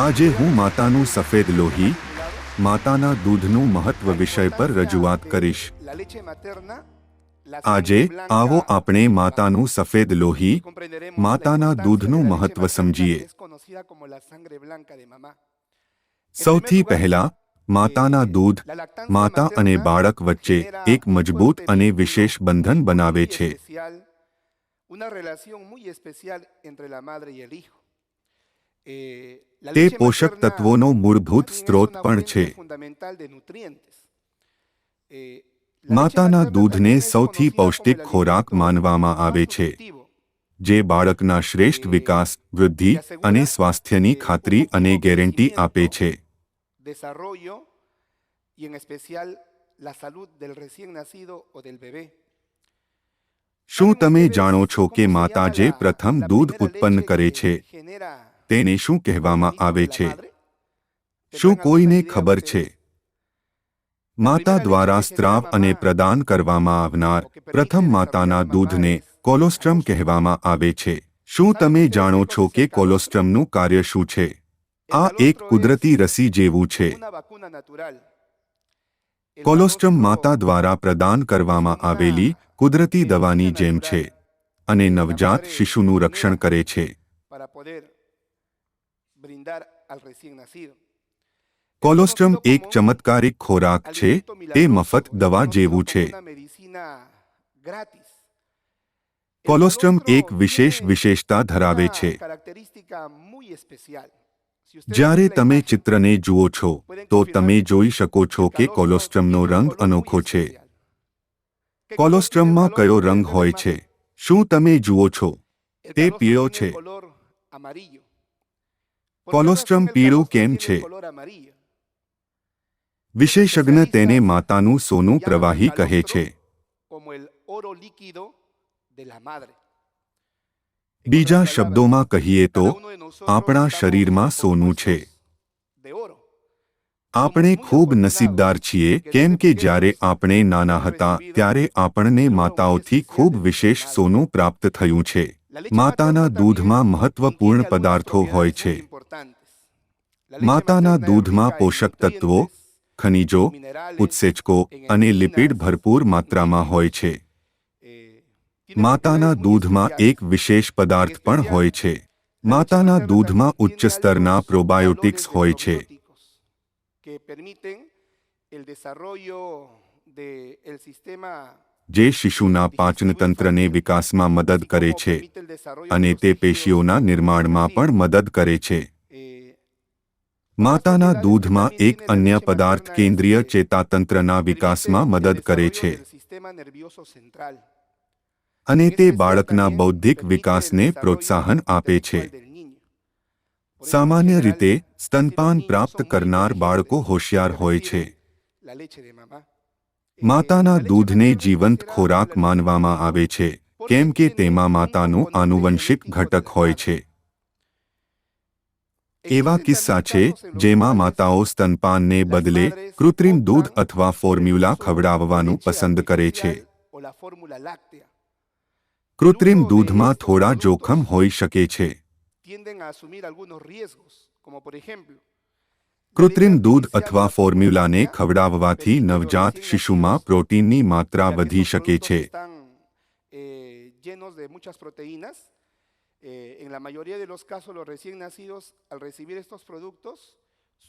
આજે હું માતાનું સફેદ લોહી, માતાના દૂધનું મહત્વ વિષય પર રજૂઆત કરીશ. આજે આવો આપણે માતાનું સફેદ લોહી, માતાના દૂધનું મહત્વ સમજીએ. સૌથી પહેલા, માતાના દૂધ, માતા અને બાળક વચ્ચે એક મજબૂત અને વિશેષ બંધન બનાવે છે. તે પોષક તત્વોનો મૂળભૂત સ્ત્રોત પણ છે. Eh, માતાના દૂધને સૌથી પૌષ્ટિક ખોરાક માનવામાં આવે છે. જે બાળકના શ્રેષ્ઠ વિકાસ વૃદ્ધિ અને સ્વાસ્થ્યની ખાતરી અને ગેરંટી આપે છે. શું ¿Saben તમે જાણો છો કે માતા જે પ્રથમ દૂધ ઉત્પન્ન કરે છે તેને શું કહેવામાં આવે છે? શું કોઈને ખબર છે? માતા દ્વારા સ્ત્રાવ અને પ્રદાન કરવામાં આવનાર પ્રથમ માતાના દૂધને કોલોસ્ટ્રમ કહેવામાં આવે છે. શું તમે જાણો છો કે કોલોસ્ટ્રમનું કાર્ય શું છે? આ એક કુદરતી રસી જેવું છે. કોલોસ્ટ્રમ માતા દ્વારા પ્રદાન કરવામાં આવેલી કુદરતી દવાની જેમ છે અને નવજાત શિશુનું રક્ષણ કરે છે. કોલોસ્ટ્રમ એક ચમત્કારિક ખોરાક છે તે મફત દવા જેવું છે કોલોસ્ટ્રમ એક વિશેષ વિશેષતા ધરાવે છે જ્યારે તમે ચિત્રને જુઓ છો તો તમે જોઈ શકો છો કે કોલોસ્ટ્રમનો રંગ અનોખો છે especial. ¿Qué કોલોસ્ટ્રમમાં કયો રંગ હોય છે? શું તમે જુઓ છો તે પીળો છે. કોલોસ્ટ્રમ પીળું કેમ છે? વિશેષજ્ઞ તેને માતાનું સોનું પ્રવાહી કહે છે બીજા શબ્દોમાં કહીએ તો આપણા શરીરમાં સોનું છે. આપણે ખૂબ નસીબદાર છીએ કેમ કે જ્યારે આપણે નાના હતા ત્યારે આપણને માતાઓથી ખૂબ વિશેષ સોનું પ્રાપ્ત થયું છે માતાના દૂધમાં મહત્વપૂર્ણ પદાર્થો હોય છે માતાના દૂધમાં પોષક તત્વો ખનિજો ઉત્સેચકો અને લિપિડ ભરપૂર માત્રામાં હોય છે eh, માતાના દૂધમાં. એક વિશેષ પદાર્થ પણ હોય છે માતાના દૂધમાં ઉચ્ચ સ્તરના પ્રોબાયોટિક્સ હોય છે que permiten el desarrollo del sistema જે શિશુના પાચનતંત્રને વિકાસમાં મદદ કરે છે અને તે પેશીઓના નિર્માણમાં પણ મદદ કરે છે. માતાના દૂધમાં એક અન્ય પદાર્થ કેન્દ્રીય ચેતાતંત્રના વિકાસમાં મદદ કરે છે. અને તે બાળકના બૌદ્ધિક વિકાસને પ્રોત્સાહન આપે છે. સામાન્ય રીતે સ્તનપાન પ્રાપ્ત કરનાર બાળકો હોશિયાર હોય છે. માતાના દૂધને જીવંત ખોરાક માનવામાં આવે છે કેમ કે તેમાં માતાનું આનુવંશિક ઘટક હોય છે. એવા કિસ્સા છે જેમાં માતાઓ સ્તનપાનને બદલે કૃત્રિમ દૂધ અથવા ફોર્મ્યુલા ખવડાવવાનું પસંદ કરે છે. કૃત્રિમ દૂધમાં થોડા જોખમ હોઈ શકે છે. Tienden a asumir algunos riesgos, como por ejemplo, કૃત્રિમ દૂધ અથવા ફોર્મ્યુલાને ખવડાવવાથી નવજાત શિશુમાં પ્રોટીનની માત્રા વધી શકે છે eh, eh,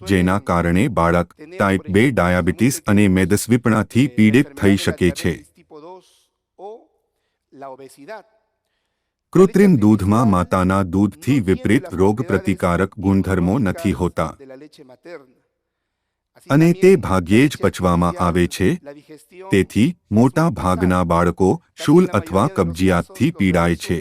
જેના કારણે બાળક ટાઈપ બે ડાયાબિટીસ અને મેદસ્વીપણાથી eh, પીડિત થઈ શકે છે કૃત્રિમ દૂધમાં માતાના દૂધથી વિપરીત રોગ પ્રતિકારક ગુણધર્મો નથી હોતા. અને તે ભાગ્યે જ પચવામાં આવે છે. તેથી મોટા ભાગના બાળકો શૂલ અથવા કબજિયાતથી પીડાય છે.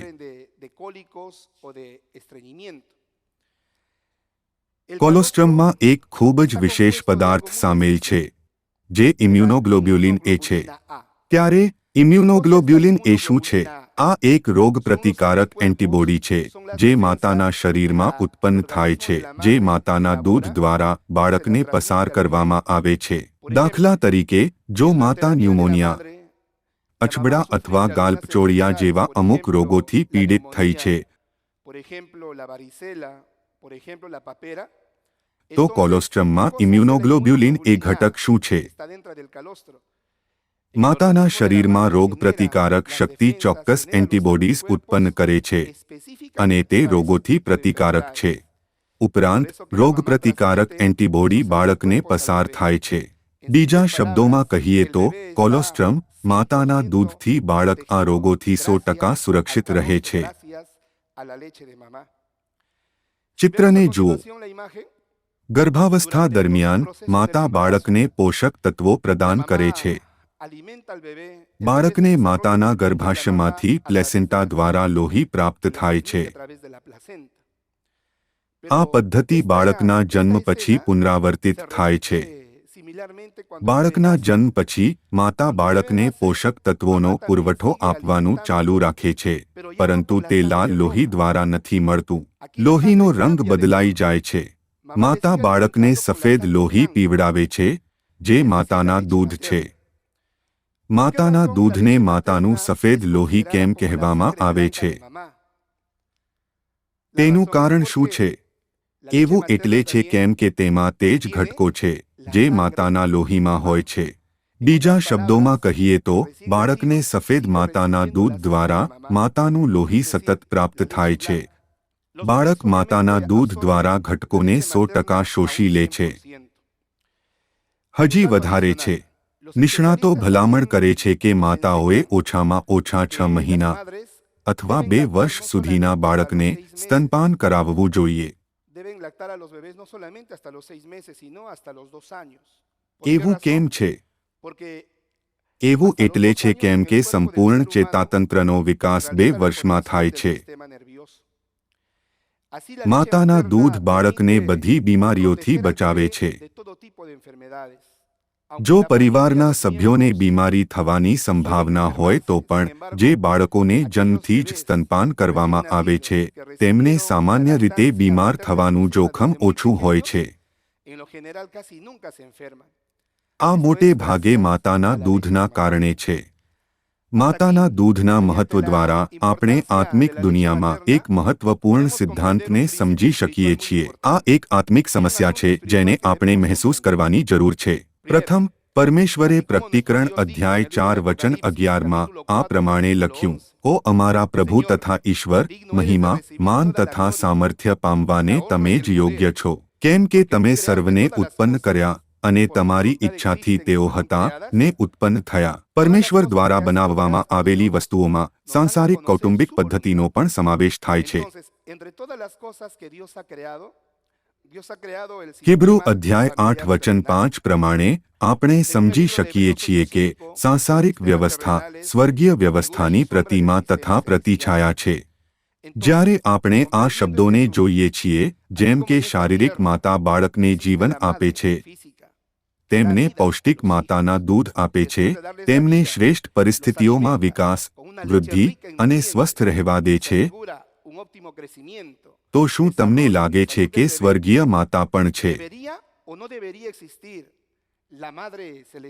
કોલોસ્ટ્રમમાં એક ખૂબ જ વિશેષ પદાર્થ સામેલ છે, જે ઇમ્યુનોગ્લોબ્યુલિન એ છે. ત્યારે ઇમ્યુનોગ્લોબ્યુલિન એ શું છે? આ એક રોગ પ્રતિકારક એન્ટીબોડી છે જે માતાના શરીરમાં ઉત્પન્ન થાય છે જે માતાના દૂધ દ્વારા બાળકને પસાર કરવામાં આવે છે. દાખલા તરીકે જો માતા ન્યુમોનિયા અછબડા અથવા ગાલ્પચોળિયા જેવા અમુક રોગોથી પીડિત થઈ છે. તો કોલોસ્ટ્રમમાં ઇમ્યુનોગ્લોબ્યુલિન એ ઘટક શું છે? માતાના શરીરમાં રોગપ્રતિકારક શક્તિ ચોક્કસ એન્ટીબોડીઝ ઉત્પન્ન કરે છે અને તે રોગોથી પ્રતિકારક છે ઉપરાંત, રોગપ્રતિકારક એન્ટીબોડી બાળકને પસાર થાય છે બીજા શબ્દોમાં કહીએ તો, કોલોસ્ટ્રમ માતાના દૂધથી બાળક આ રોગોથી સો ટકા સુરક્ષિત રહે છે. ચિત્રને જુઓ. ગર્ભાવસ્થા દરમિયાન માતા બાળકને પોષક તત્વો પ્રદાન કરે છે બાળકને માતાના ગર્ભાશયમાંથી પ્લેસેન્ટા. દ્વારા લોહી પ્રાપ્ત થાય છે. આ પદ્ધતિ બાળકના જન્મ પછી પુનરાવર્તિત થાય છે બાળકના જન્મ પછી માતા બાળકને પોષક તત્વોનો પુરવઠો આપવાનું ચાલુ રાખે છે પરંતુ તે લાલ લોહી દ્વારા નથી મળતું લોહીનો રંગ બદલાઈ જાય છે માતા બાળકને સફેદ લોહી. પીવડાવે છે જે માતાના દૂધ છે માતાના દૂધને માતાનું સફેદ લોહી કેમ કહેવામાં આવે છે? તેનું કારણ શું છે? એવું એટલે છે કેમ કે તેમાં તે જ ઘટકો છે, જે માતાના લોહીમાં હોય છે. બીજા શબ્દોમાં કહીએ તો, બાળકને સફેદ માતાના દૂધ દ્વારા માતાનું લોહી સતત પ્રાપ્ત થાય છે. બાળક માતાના દૂધ દ્વારા ઘટકોને સો ટકા શોષી લે છે. હજી વધારે છે. નિષ્ણાતો ભલામણ કરે છે કે માતાઓએ ઓછામાં ઓછા છ મહિના અથવા બે વર્ષ સુધીના બાળકને સ્તનપાન કરાવવું જોઈએ. Deben lactar a los bebés no solamente hasta los seis meses, sino hasta los dos años. ¿Por qué એવું razón? કેમ છે? Porque એવું એટલે છે કેમ કે સંપૂર્ણ ચેતાતંત્રનો વિકાસ બે વર્ષમાં થાય છે. માતાના દૂધ બાળકને બધી બીમારીઓથી બચાવે છે. જો પરિવારના સભ્યોને બીમારી થવાની સંભાવના હોય તો પણ જે બાળકોને જન્મથી જ સ્તનપાન કરવામાં આવે છે, તેમને સામાન્ય રીતે બીમાર થવાનું જોખમ ઓછું હોય છે. આ મોટે ભાગે માતાના દૂધના કારણે છે. માતાના દૂધના મહત્વ દ્વારા આપણે આત્મિક દુનિયામાં એક મહત્વપૂર્ણ સિદ્ધાંતને સમજી શકીએ છીએ. આ એક આત્મિક સમસ્યા છે જેને આપણે મહેસૂસ કરવાની જરૂર છે. પ્રથમ, પરમેશ્વરે પ્રકટીકરણ અધ્યાય ચાર વચન અગિયારમાં આ પ્રમાણે લખ્યું, ઓ અમારા પ્રભુ તથા ઈશ્વર, મહિમા, માન તથા સામર્થ્ય પામવાને તમે જ યોગ્ય છો. કેમ કે તમે સર્વને ઉત્પન્ન કર્યા અને તમારી ઈચ્છાથી તેઓ હતા, ને ઉત્પન્ન થયા. પરમેશ્વર દ્વારા બનાવવામાં આવેલી વસ્તુઓમાં સાંસારિક કૌટુંબિક પદ્ધતિનો પણ સમાવેશ થાય છે. હિબ્રુ અધ્યાય આઠ વચન પાંચ પ્રમાણે આપણે સમજી શકીએ છીએ કે સાંસારિક વ્યવસ્થા સ્વર્ગીય વ્યવસ્થાની પ્રતિમા તથા પ્રતિછાયા છે. જ્યારે આપણે આ શબ્દોને જોઈએ છીએ જેમ કે શારીરિક માતા બાળકને જીવન આપે છે. તેમને પૌષ્ટિક માતાના દૂધ આપે છે તેમને શ્રેષ્ઠ પરિસ્થિતિઓમાં વિકાસ વૃદ્ધિ અને સ્વસ્થ રહેવા દે છે. તો શું તમને લાગે છે કે સ્વર્ગીય માતા પણ છે?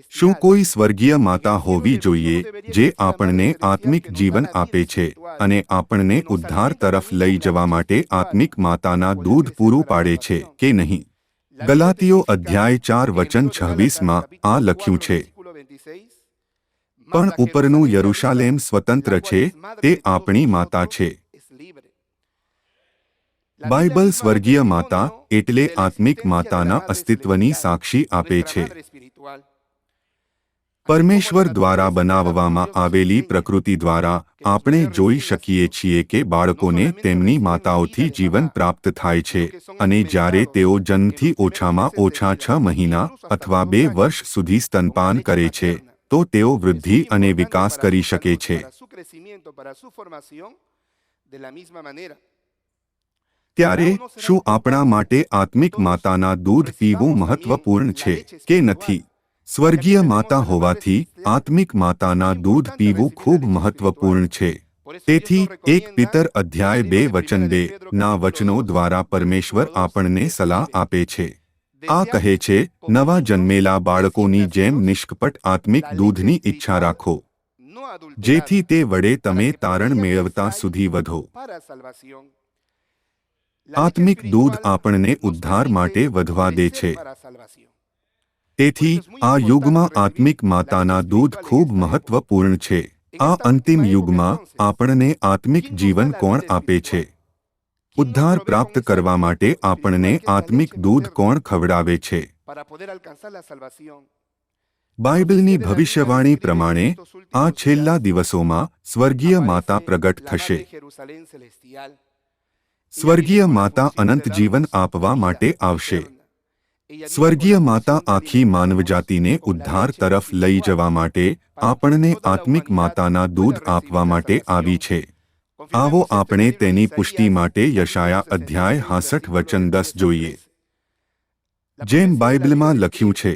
શું કોઈ સ્વર્ગીય માતા હોવી જોઈએ જે આપણને આત્મિક જીવન આપે છે અને આપણને ઉદ્ધાર તરફ લઈ જવા માટે આત્મિક માતાના દૂધ પૂરું પાડે છે કે નહીં? ગલાતીઓ અધ્યાય ચાર વચન છવ્વીસમાં આ લખ્યું છે. પણ ઉપરનું યરુશાલેમ સ્વતંત્ર છે તે આપણી માતા છે. બાઇબલ સ્વર્ગીય માતા એટલે આત્મિક માતાના અસ્તિત્વની સાક્ષી આપે છે પરમેશ્વર દ્વારા બનાવવામાં આવેલી પ્રકૃતિ દ્વારા આપણે જોઈ શકીએ છીએ કે બાળકોને તેમની માતાઓથી જીવન પ્રાપ્ત થાય છે અને જ્યારે તેઓ જન્મથી ઓછામાં ઓછા છ મહિના અથવા બે વર્ષ સુધી સ્તનપાન કરે છે તો તેઓ વૃદ્ધિ અને વિકાસ કરી શકે છે ત્યારે શું આપણા માટે આત્મિક માતાના દૂધ પીવું મહત્વપૂર્ણ છે કે નથી? સ્વર્ગીય માતા હોવાથી આત્મિક માતાના દૂધ પીવું ખૂબ મહત્વપૂર્ણ છે. તેથી એક પિતર અધ્યાય બે વચન બે ના વચનો દ્વારા પરમેશ્વર આપણને સલાહ આપે છે. આ કહે છે નવા જન્મેલા બાળકોની જેમ નિષ્કપટ આત્મિક દૂધની ઈચ્છા રાખો. જેથી તે વડે તમે તારણ મેળવતા સુધી વધો. આત્મિક દૂધ આપણને ઉદ્ધાર માટે વધવા દે છે. તેથી આ યુગમાં આત્મિક માતાના દૂધ ખૂબ મહત્વપૂર્ણ છે. આ અંતિમ યુગમાં આપણને આત્મિક જીવન કોણ આપે છે? ઉદ્ધાર પ્રાપ્ત કરવા માટે આપણને આત્મિક દૂધ કોણ ખવડાવે છે? બાઇબલની ભવિષ્યવાણી પ્રમાણે આ છેલ્લા દિવસોમાં સ્વર્ગીય માતા પ્રગટ થશે. સ્વર્ગીય માતા અનંત જીવન આપવા માટે આવશે. સ્વર્ગીય માતા આખી માનવજાતિને ઉદ્ધાર તરફ લઈ જવા માટે આપણને આત્મિક માતાના દૂધ આપવા માટે આવી છે. આવો આપણે તેની પુષ્ટિ માટે યશાયા અધ્યાય હાસઠ વચન દસ જોઈએ. જેમ બાઇબલમાં લખ્યું છે,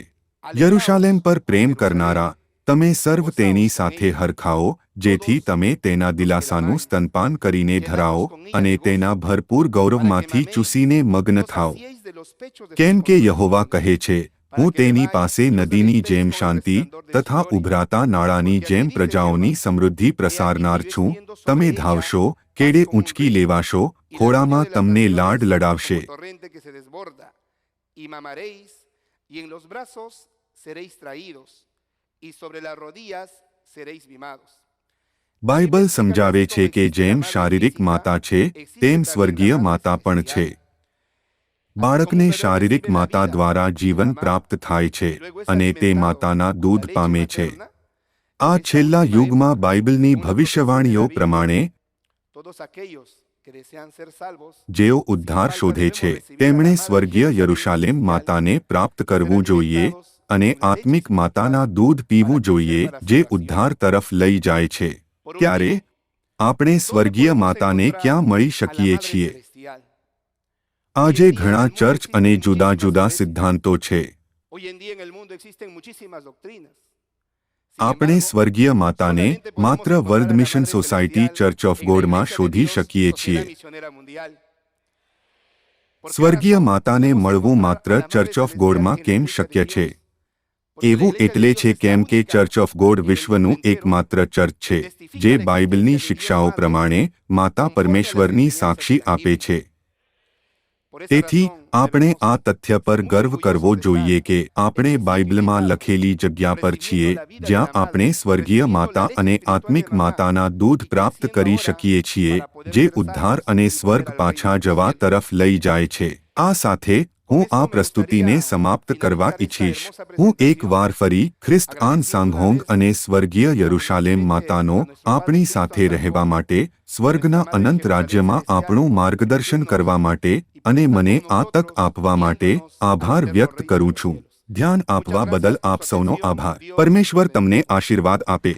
યરુશાલેમ પર પ્રેમ કરનારા, તમે સર્વ તેની સાથે હરખાઓ જેથી તમે તેના દિલાસાનું સ્તનપાન કરીને ધરાવો અને તેના ભરપૂર ગૌરવમાંથી ચૂસીને મગ્ન થાઓ. કેમ કે યહોવા કહે છે, હું તેની પાસે નદીની જેમ શાંતિ તથા ઉભરાતા નાળાની જેમ પ્રજાઓની સમૃદ્ધિ પ્રસારનાર છું. તમે ધાવશો, કેડે ઊંચકી લેવાશો, ખોળામાં તમને લાડ લડાવશે. seréis traídos. બાઇબલ સમજાવે છે કે જેમ શારીરિક માતા છે, તેમ સ્વર્ગીય માતા પણ છે. બાળકને શારીરિક માતા દ્વારા જીવન પ્રાપ્ત થાય છે અને તે માતાના દૂધ પામે છે. આ છેલ્લા યુગમાં બાઇબલની ભવિષ્યવાણીઓ પ્રમાણે, જેઓ ઉદ્ધાર શોધે છે, તેમણે સ્વર્ગીય યરુશાલેમ માતાને પ્રાપ્ત કરવું જોઈએ અને આત્મિક માતાના દૂધ પીવું જોઈએ, જે ઉદ્ધાર તરફ લઈ જાય છે. ત્યારે આપણે સ્વર્ગીય માતાને ક્યાં મળી શકીએ છીએ? આજે ઘણા ચર્ચ અને જુદા જુદા સિદ્ધાંતો છે. આપણે સ્વર્ગીય માતાને માત્ર world mission society church of ગોડમાં શોધી શકીએ છીએ. સ્વર્ગીય માતાને મળવું માત્ર ચર્ચ ઓફ ગોડમાં કેમ શક્ય છે? એવું એટલે છે કેમ કે ચર્ચ ઓફ ગોડ વિશ્વનું એકમાત્ર ચર્ચ છે, જે બાઇબલની શિક્ષાઓ પ્રમાણે માતા પરમેશ્વરની સાક્ષી આપે છે. તેથી, આપણે આ તથ્ય પર ગર્વ કરવો જોઈએ કે આપણે બાઇબલમાં લખેલી જગ્યા પર છીએ, જ્યાં આપણે સ્વર્ગીય માતા અને આત્મિક માતાના દૂધ પ્રાપ્ત કરી શકીએ છીએ, જે ઉદ્ધાર અને સ્વર્ગ પાછા જવા તરફ લઈ જાય છે. આ સાથે હું આ પ્રસ્તુતિને સમાપ્ત કરવા ઈચ્છીશ. હું એક વાર ફરી ખ્રિસ્ત આન સાંગહોંગ અને સ્વર્ગીય યરુશાલેમ માતાનો આપણી સાથે રહેવા માટે, સ્વર્ગના અનંત રાજ્યમાં આપણું માર્ગદર્શન કરવા માટે અને મને આ તક આપવા માટે આભાર વ્યક્ત કરું છું. ધ્યાન આપવા બદલ આપ સૌનો આભાર. પરમેશ્વર તમને આશીર્વાદ આપે.